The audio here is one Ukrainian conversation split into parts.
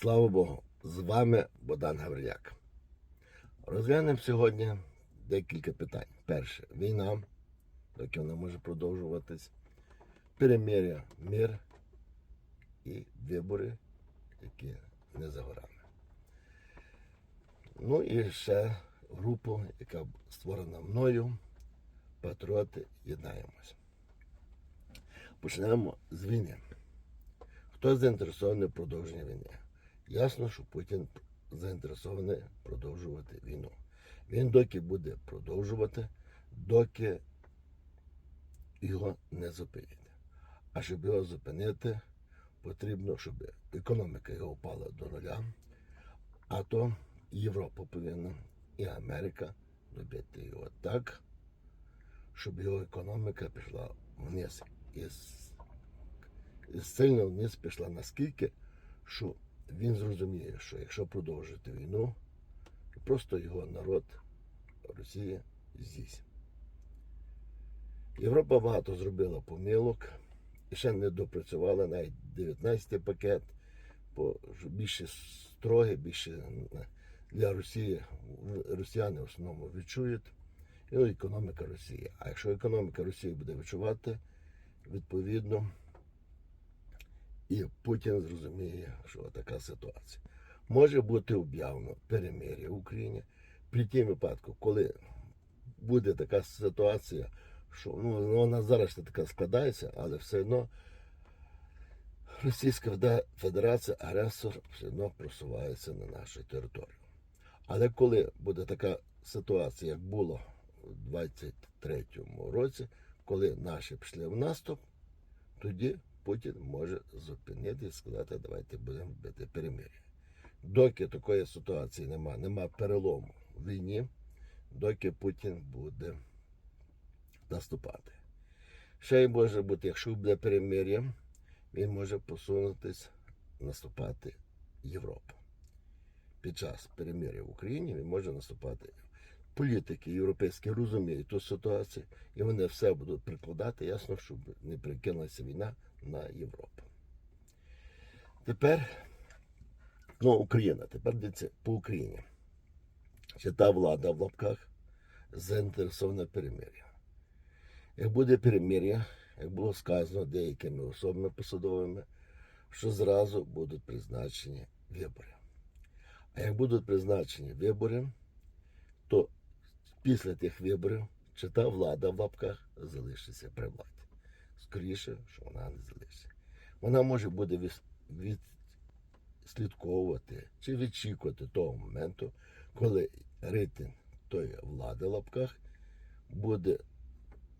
Слава Богу, з вами Богдан Гавриляк. Розглянемо сьогодні декілька питань. Перше, війна, доки вона може продовжуватись, перемир'я, мир і вибори, які не за горами. Ну і ще група, яка створена мною, Патріоти Єднаємось. Почнемо з війни. Хто заінтересований в продовженні війни? Ясно, що Путін заінтересований продовжувати війну. Він доки буде продовжувати, доки його не зупинять. А щоб його зупинити, потрібно, щоб економіка його впала до нуля, а то Європа повинна і Америка добити його так, щоб його економіка пішла вниз. І сильно вниз пішла наскільки, що він зрозуміє, що якщо продовжити війну, то просто його народ Росія з'їсть. Європа багато зробила помилок і ще не допрацювала навіть 19-й пакет, бо більше строгий, більше для Росії росіяни в основному відчують. І економіка Росії. А якщо економіка Росії буде відчувати, відповідно, і Путін зрозуміє, що така ситуація. Може бути об'явлено перемир'я в Україні при тім випадку, коли буде така ситуація, що ну, вона зараз не така складається, але все одно Російська Федерація, агресор, все одно просувається на нашу територію. Але коли буде така ситуація, як було у 23-му році, коли наші пішли в наступ, тоді Путін може зупинити і сказати, давайте будемо бити перемир'я. Доки такої ситуації нема, нема перелому в війні, доки Путін буде наступати. Ще й може бути, якщо буде перемир'я, він може посунутись наступати Європу. Під час перемир'я в Україні він може наступати. Політики європейські розуміють ту ситуацію, і вони все будуть прикладати, ясно, щоб не прикинулася війна на Європу. Тепер, ну, Україна, тепер дивіться по Україні. Чи та влада в лапках заінтересована перемир'я? Як буде перемир'я, як було сказано деякими особами посадовими, що зразу будуть призначені вибори. А як будуть призначені вибори, то після тих виборів чи та влада в лапках залишиться при владі. Скоріше, що вона не залишиться. Вона може буде відслідковувати чи відчікувати того моменту, коли рейтинг тої влади в лапках буде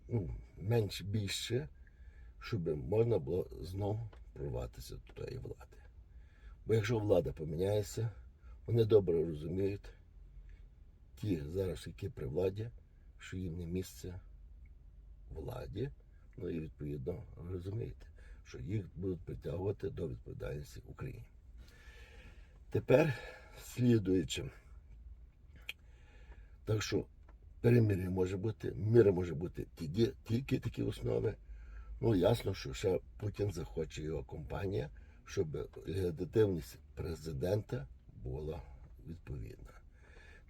ну, менш більше, щоб можна було знову прорватися до тої влади. Бо якщо влада поміняється, вони добре розуміють, ті зараз, які при владі, що їм не місце владі, ну і відповідно розумієте, що їх будуть притягувати до відповідальності Україні. Тепер слідуючи. Так що перемир'я може бути, мир може бути тільки, тільки такі основи. Ну, ясно, що ще Путін захоче його компанія, щоб легітимність президента була відповідна.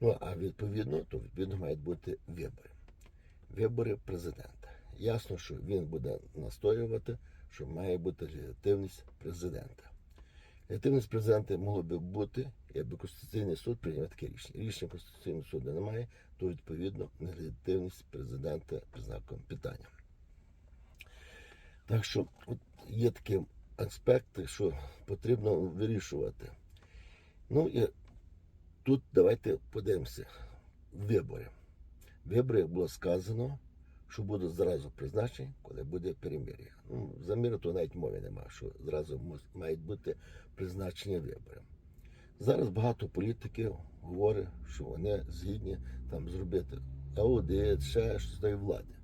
Ну, а відповідно, то відповідно мають бути вибори. Вибори президента. Ясно, що він буде настоювати, що має бути легітимність президента. Легітимність президента могло би бути, якби Конституційний суд прийняв таке рішення. Рішення Конституційного суду немає, то відповідно нелегітимність президента під знаком питання. Так що от є такі аспекти, що потрібно вирішувати. Ну і тут давайте подивимося. Вибори. Вибори, як було сказано, що будуть зразу призначені, коли буде перемир'я. Ну, за мир то навіть мови немає, що зразу мають бути призначені вибори. Зараз багато політиків говорять, що вони згідні там зробити аудит, ще щось тої влади.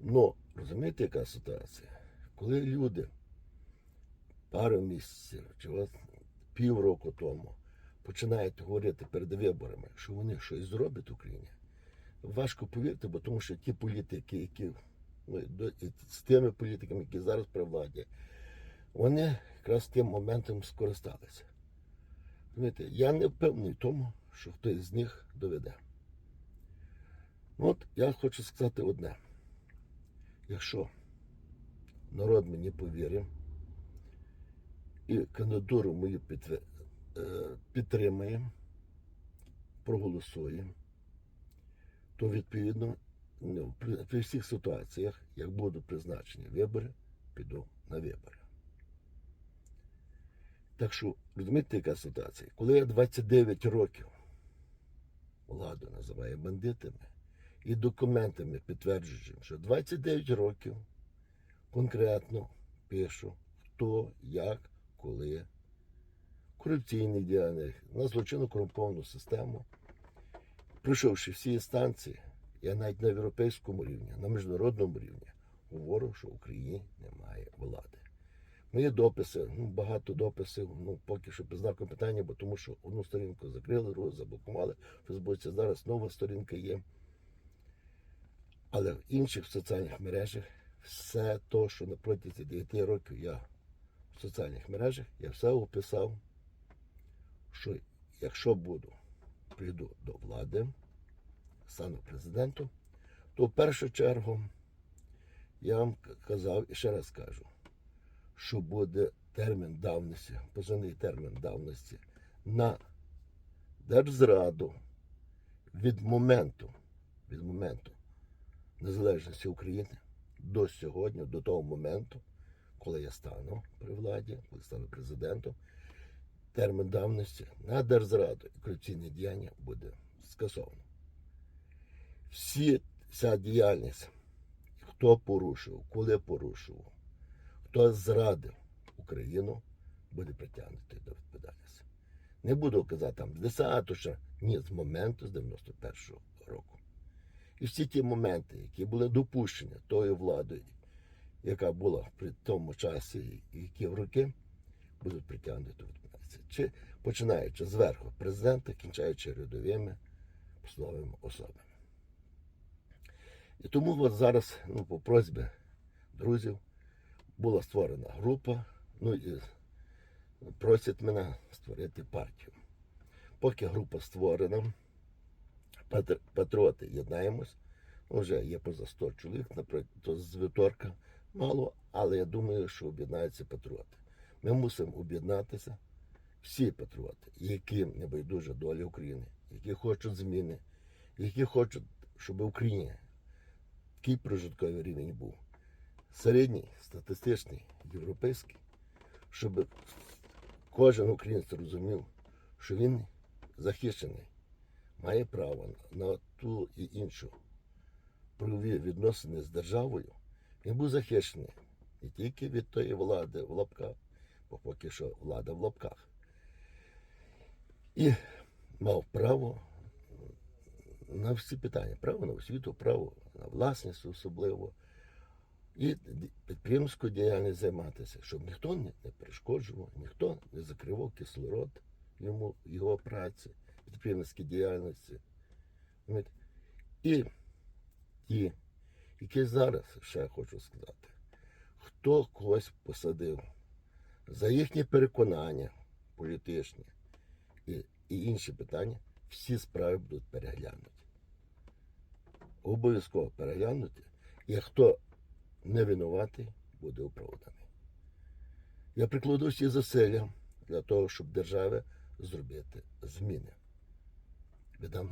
Ну, розумієте, яка ситуація? Коли люди пару місяців чи півроку тому починають говорити перед виборами, що вони щось зроблять в Україні, важко повірити, бо тому що ті політики, які ну, з тими політиками, які зараз при владі, вони якраз тим моментом скористалися. Розумієте, я не впевнений в тому, що хтось з них доведе. От я хочу сказати одне. Якщо народ мені повірив і кандидатуру мою е, підтримає, проголосує, то відповідно ну, при, всіх ситуаціях, як будуть призначені вибори, піду на вибори. Так що, розумієте, яка ситуація? Коли я 29 років владу називаю бандитами і документами підтверджуючи, що 29 років конкретно пишу, хто, як, коли, корупційні діяння, на злочинну корумповану систему, пройшовши всі інстанції, я навіть на європейському рівні, на міжнародному рівні говорю, що в Україні немає влади. Мої дописи, ну, багато дописів, ну, поки що під знаком питання, бо тому що одну сторінку закрили, другу заблокували. В Фейсбуці зараз нова сторінка є. Але в інших соціальних мережах все то, що на протязі 9 років я в соціальних мережах, я все описав, що якщо буду, прийду до влади, стану президентом, то в першу чергу я вам казав і ще раз кажу, що буде термін давності, позивний термін давності на держзраду від моменту, від моменту незалежності України до сьогодні, до того моменту, коли я стану при владі, коли стану президентом, термін давності на держзраду і корупційне діяння буде скасовано. Всі ця діяльність, хто порушив, коли порушував, хто зрадив Україну, буде притягнутий до відповідальності. Не буду казати там 10 ще ні, з моменту з 91-го року. І всі ті моменти, які були допущені тою владою, яка була при тому часі, які в роки, будуть притягнуті до відповідальності. Чи починаючи зверху президента, кінчаючи рядовими посадовими особами. І тому от зараз, ну, по просьбі друзів, була створена група, ну і просять мене створити партію. Поки група створена, патр- патріоти єднаємось. Ну, вже є поза 100 чоловік, наприклад, з вівторка мало, але я думаю, що об'єднаються патріоти. Ми мусимо об'єднатися, всі патріоти, які не байдуже долі України, які хочуть зміни, які хочуть, щоб в Україні такий прожитковий рівень був. Середній, статистичний, європейський, щоб кожен українець розумів, що він захищений, має право на ту і іншу правові відносини з державою, він був захищений не тільки від тої влади в лапках, бо поки що влада в лапках. І мав право на всі питання, право на освіту, право на власність особливо. І підприємською діяльність займатися, щоб ніхто не перешкоджував, ніхто не закривав кислород йому, його праці, підприємницькій діяльності. І ті, які зараз ще хочу сказати, хто когось посадив за їхні переконання політичні і, і інші питання, всі справи будуть переглянуті. Обов'язково переглянуті. І хто не винуватий, буде оправданий. Я прикладу всі зусилля для того, щоб державі зробити зміни. Віддам,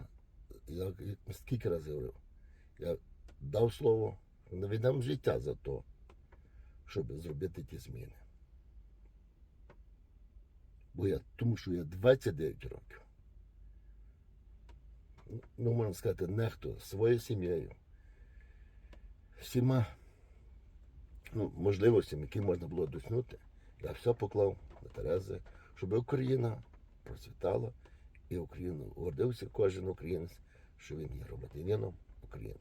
я скільки разів говорив, я дав слово, не віддам життя за то, щоб зробити ті зміни. Бо я, тому що я 29 років. Ну, можна сказати, нехто своєю сім'єю, всіма ну, можливостями, які можна було досягнути, я все поклав на Терези, щоб Україна процвітала і Україну гордився кожен українець, що він є громадянином України.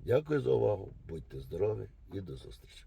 Дякую за увагу, будьте здорові і до зустрічі.